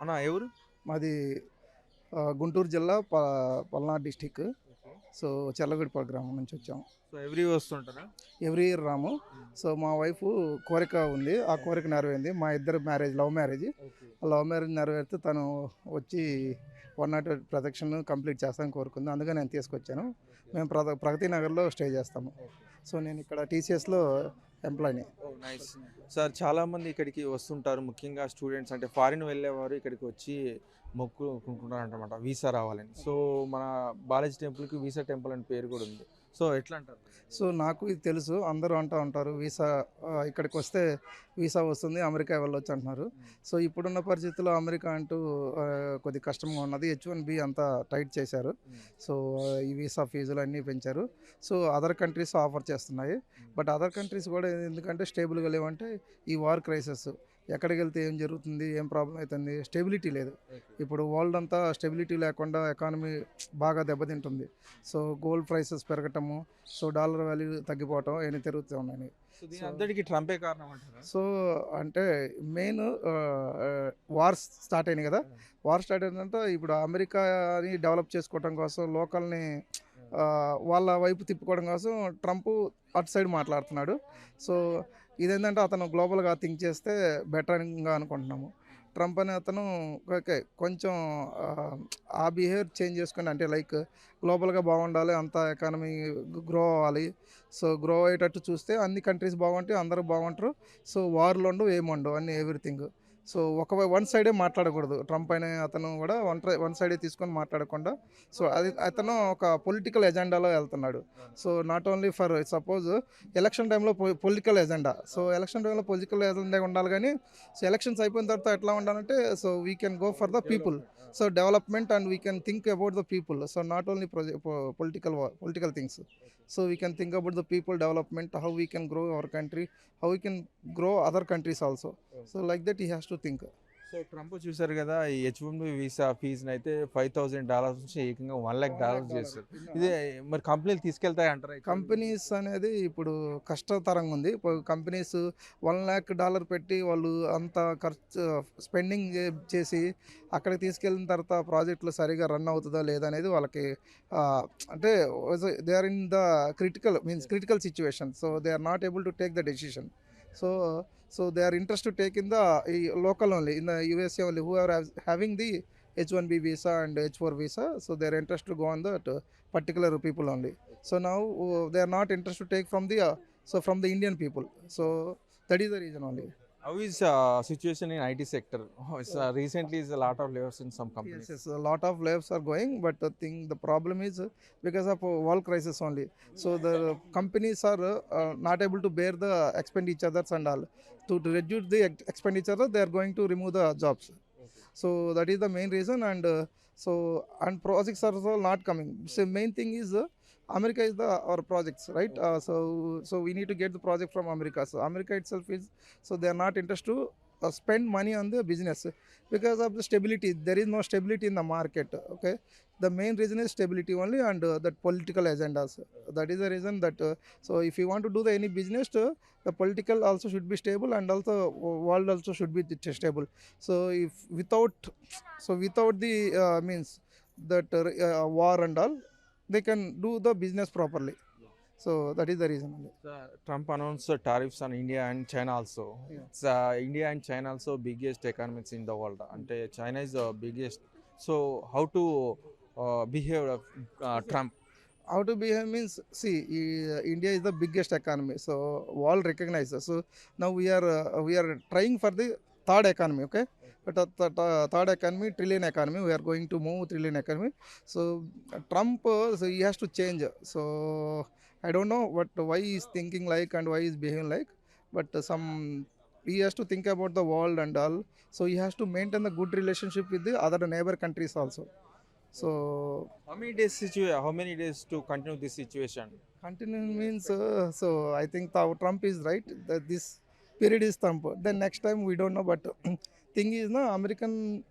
అన్న ఎవరు? మాది గుంటూరు జిల్లా ప పల్నాడు డిస్టిక్. సో చెల్లగుడిపాడు గ్రామం నుంచి వచ్చాము. సో ఎవ్రీ వస్తుంటారా? ఎవ్రీ ఇయర్ రాము. సో మా వైఫ్ కోరిక ఉంది. ఆ కోరిక నెరవేరింది. మా ఇద్దరు marriage love marriage. Love marriage నెరవేరితే తను వచ్చి వన్ నాట్ ప్రొటెక్షన్ కంప్లీట్ చేస్తానని కోరుకుంది. అందుకే నేను తీసుకొచ్చాను. మేము ప్రగ ప్రగతి నగర్లో స్టే చేస్తాము. సో నేను ఇక్కడ టీసీఎస్లో ఎంప్లాయీని నైస్ సార్ చాలా మంది ఇక్కడికి వస్తుంటారు. ముఖ్యంగా స్టూడెంట్స్ అంటే ఫారిన్ వెళ్ళేవారు ఇక్కడికి వచ్చి మొక్కుకుంటున్నారు అనమాట వీసా రావాలని. సో మన బాలాజీ టెంపుల్కి వీసా టెంపుల్ అని పేరు కూడా ఉంది. సో ఎట్లా అంటారు సో నాకు ఇది తెలుసు. అందరూ అంటూ ఉంటారు వీసా ఇక్కడికి వస్తే వీసా వస్తుంది అమెరికా వెళ్ళొచ్చు అంటున్నారు. సో ఇప్పుడున్న పరిస్థితుల్లో అమెరికా అంటూ కొద్ది కష్టంగా ఉన్నది. హెచ్ వన్ బి అంతా టైట్ చేశారు. సో ఈ వీసా ఫీజులు అన్నీ పెంచారు. సో అదర్ కంట్రీస్ ఆఫర్ చేస్తున్నాయి. బట్ అదర్ కంట్రీస్ కూడా ఎందుకంటే స్టేబుల్గా లేవంటే ఈ వార్ క్రైసిస్. ఎక్కడికి వెళ్తే ఏం జరుగుతుంది ఏం ప్రాబ్లం అవుతుంది స్టెబిలిటీ లేదు. ఇప్పుడు వరల్డ్ అంతా స్టెబిలిటీ లేకుండా ఎకానమీ బాగా దెబ్బతింటుంది. సో గోల్డ్ ప్రైసెస్ పెరగటము సో డాలర్ వాల్యూ తగ్గిపోవటం ఇవన్నీ తిరుగుతూ ఉన్నాయి. అంతటికి ట్రంపే కారణం అంటారా? సో అంటే మెయిన్ వార్ స్టార్ట్ అయినాయి కదా. వార్ స్టార్ట్ అయిందంటే ఇప్పుడు అమెరికాని డెవలప్ చేసుకోవడం కోసం లోకల్ని వాళ్ళ వైపు తిప్పుకోవడం కోసం ట్రంప్ అటు సైడ్ మాట్లాడుతున్నాడు. సో ఇదేంటంటే అతను గ్లోబల్గా థింక్ చేస్తే బెటర్గా అనుకుంటున్నాము. ట్రంప్ అనే అతను ఓకే కొంచెం ఆ, బిహేవియర్ చేంజ్ చేసుకుని అంటే లైక్ గ్లోబల్గా బాగుండాలి అంత ఎకానమీ గ్రో అవ్వాలి సో గ్రో అయ్యేటట్టు చూస్తే అన్ని కంట్రీస్ బాగుంటాయి అందరూ బాగుంటారు సో వార్లు ఉండవు ఏముండవు అన్ని ఎవ్రీథింగ్. సో ఒక వన్ సైడే మాట్లాడకూడదు. ట్రంప్ అనే అతను కూడా వన్ వన్ సైడే తీసుకొని మాట్లాడకుండా. సో అది అతను ఒక పొలిటికల్ ఎజెండాలో వెళ్తున్నాడు. So not only for suppose election టైంలో పొలిటికల్ ఎజెండా. సో ఎలక్షన్ టైంలో పొలిటికల్ ఎజెండా ఉండాలి కానీ సో ఎలక్షన్స్ అయిపోయిన తర్వాత ఎట్లా ఉండాలంటే so we can go for the people so development and we can think about the people so not only political political things so we can think about the people development how we can grow our country how we can grow other countries also so like that he has to think so Trump చూసారు కదా ఈ H one B visa ఫీజుని అయితే five thousand dollars నుంచి ఏకంగా one lakh dollars చేస్తారు ఇదే మరి కంపెనీలు తీసుకెళ్తాయి అంటారా? కంపెనీస్ అనేది ఇప్పుడు కష్టతరంగా ఉంది. కంపెనీస్ వన్ ల్యాక్ డాలర్ పెట్టి వాళ్ళు అంత ఖర్చు స్పెండింగ్ చేసి అక్కడికి తీసుకెళ్ళిన తర్వాత ప్రాజెక్టులు సరిగా రన్ అవుతుందా లేదా అనేది వాళ్ళకి అంటే they are in the critical means critical situation so they are not able to take the decision so So they are interested to take in the local only, in the USA only, whoever are having the H1B visa and H4 visa, so they are interested to go on that uh, particular people only. So now uh, they are not interested to take from the, uh, so from the Indian people. So that is the reason only. How is uh, situation in IT sector? Oh, it's, uh, recently is a lot of layoffs in some companies. Yes, yes, a lot of layoffs are going, but the thing, the problem is because of world crisis only. So the companies are uh, not able to bear the expenditures and all. To, reduce the ex- expenditure, they are going to remove the jobs. So that is the main reason, and uh, so and projects are also not coming. So main thing is. Uh, America is the our projects, right? Uh, so so we need to get the project from America. So America itself is so they are not interested to uh, spend money on the business because of the stability. There is no stability in the market. Okay, the main reason is stability only and uh, that political agendas. That is the reason that uh, so if you want to do the any business, uh, the political also should be stable and also uh, world also should be stable. So if without so without the uh, means that uh, uh, war and all, they can do the business properly. So that is the reason. only. Uh, Trump announced uh, tariffs on India and China also. Yeah. It's, uh, India and China also biggest economies in the world. And uh, China is the biggest. So how to uh, behave uh, uh, Trump? how to behave means see uh, india is the biggest economy so world recognizes so now we are uh, we are trying for the third economy trillion economy we are going to move trillion economy so trump uh, so he has to change so i don't know what why he is thinking like and why he is behaving like but some he has to think about the world and all so he has to maintain the good relationship with the other neighbor countries also so How many days situa- How many days to continue this situation? Continue means uh, so. I think Trump is right. That this period is Trump. Then next time we don't know. But thing is, no American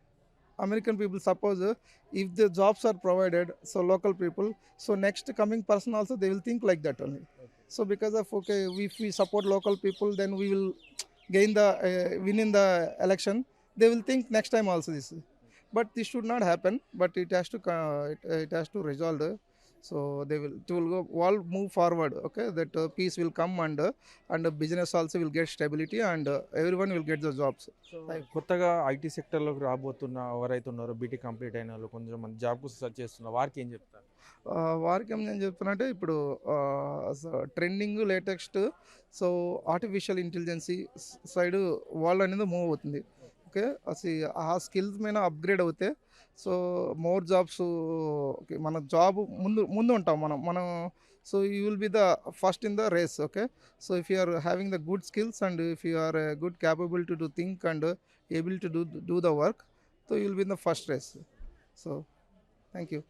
American people suppose uh, if the jobs are provided, so local people, so next coming person also they will think like that only. So because of okay, if we support local people, then we will gain the uh, win in the election. they will think next time also this but this should not happen but it has to co- it, it has to resolve so they will it will go all move forward okay that uh, peace will come and uh, and the business also will get stability and uh, everyone will get the jobs కొత్తగా IT సెక్టర్లోకి రాబోతున్న ఎవరైతే ఉన్నారో BT complete అయిన వాళ్ళు కొంచెం మంది job కోసం సెర్చ్ చేస్తున్నారు వారికి ఏం చెప్తారు వారికి ఏం నేను చెప్తున్నా ఇప్పుడు trending latest so artificial intelligence side వాళ్ళు అనేది మూవ్ అవుతుంది ఓకే. అసలు ఆ స్కిల్స్ మీద అప్గ్రేడ్ అవుతే సో మోర్ జాబ్స్ ఓకే మన జాబ్ ముందు ముందు ఉంటాం మనం. మనం so you will be the first in the race okay. So if you are having the good skills and if you are good capable to do think and able to do do the work so you will be in the first race. So thank you.